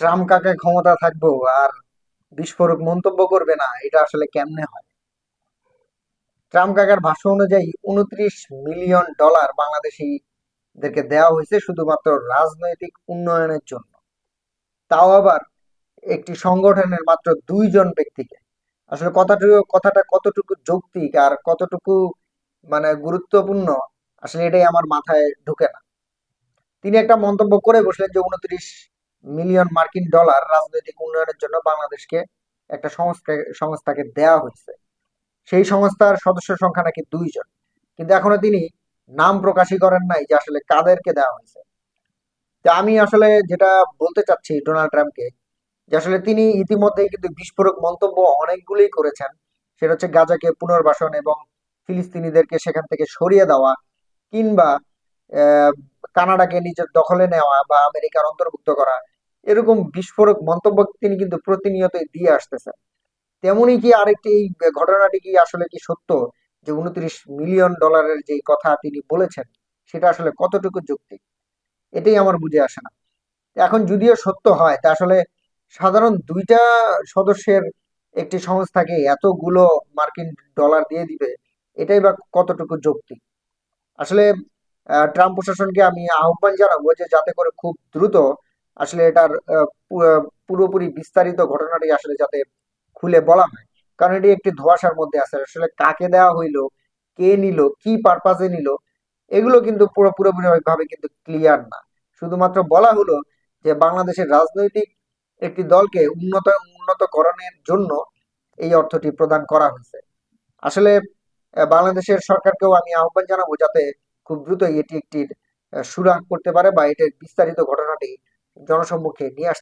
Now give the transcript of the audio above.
Trump কাকা ক্ষমতা থাকব আর বিস্ফোরক মন্তব্য করবে না, এটা আসলে কেমনে হয়? ট্রাম্প কাকার ভাষ্য অনুযায়ী উনত্রিশ মিলিয়ন ডলার বাংলাদেশিদেরকে দেওয়া হয়েছে শুধুমাত্র রাজনৈতিক উন্নয়নের জন্য। তাও আবার একটি সংগঠনের মাত্র দুইজন ব্যক্তিকে। আসলে কথাটুকু কথাটা কতটুকু যৌক্তিক আর কতটুকু মানে গুরুত্বপূর্ণ, আসলে এটাই আমার মাথায় ঢুকে না। তিনি একটা মন্তব্য করে বসলেন যে উনত্রিশ মিলিয়ন মার্কিন ডলার রাজনৈতিক উন্নয়নের জন্য বাংলাদেশকে একটা সংস্থা, সংস্থাকে দেওয়া হয়েছে। সেই সংস্থার সদস্য সংখ্যা নাকি দুইজন। কিন্তু এখনও তিনি নাম প্রকাশই করেন নাই যে আসলে কাদেরকে দেওয়া হয়েছে। তা আমি আসলে যেটা বলতে চাচ্ছি ডোনাল্ড ট্রাম্পকে, যে আসলে তিনি ইতিমধ্যেই কিন্তু বিস্ফোরক মন্তব্য অনেকগুলোই করেছেন। সেটা হচ্ছে গাজাকে পুনর্বাসন এবং ফিলিস্তিনিদেরকে সেখান থেকে সরিয়ে দেওয়া কিংবা কানাডাকে নিজের দখলে নেওয়া বা আমেরিকার অন্তর্ভুক্ত করা। এরকম বিস্ফোরক মন্তব্য তিনি কিন্তু প্রতিনিয়তই দিয়ে আসতেছেন। তেমনই কি আরেকটি এই ঘটনাটি কি আসলে কি সত্য যে উনত্রিশ মিলিয়ন ডলারের যে কথা তিনি বলেছেন, সেটা আসলে কতটুকু যৌক্তিক এটাই আমার বুঝে আসে না। এখন যদিও সত্য হয়, তা আসলে সাধারণ দুইটা সদস্যের একটি সংস্থাকে এতগুলো মার্কিন ডলার দিয়ে দিবে, এটাই বা কতটুকু যৌক্তিক আসলে ট্রাম্প প্রশাসনকে আমি আহ্বান জানাব যে যাতে করে খুব দ্রুত আসলে এটার পুরোপুরি বিস্তারিত ঘটনাটি আসলে যাতে খুলে বলা হয়। কারণ এটি একটি ধোঁয়াশার মধ্যে আছে। আসলে কাকে দেওয়া হইল, কে নিল, কি পারপাজে নিল, এগুলো কিন্তু পুরো পুরোপুরি ভাবে কিন্তু ক্লিয়ার না। শুধুমাত্র বলা হলো যে বাংলাদেশের রাজনৈতিক একটি দলকে উন্নত, উন্নতকরণের জন্য এই অর্থটি প্রদান করা হয়েছে। আসলে বাংলাদেশের সরকারকেও আমি আহ্বান জানাব যাতে খুব দ্রুত এটি একটি সুরাহা করতে পারে বা এটির বিস্তারিত ঘটনাটি জনসম্মুখে নিয়ে আসতে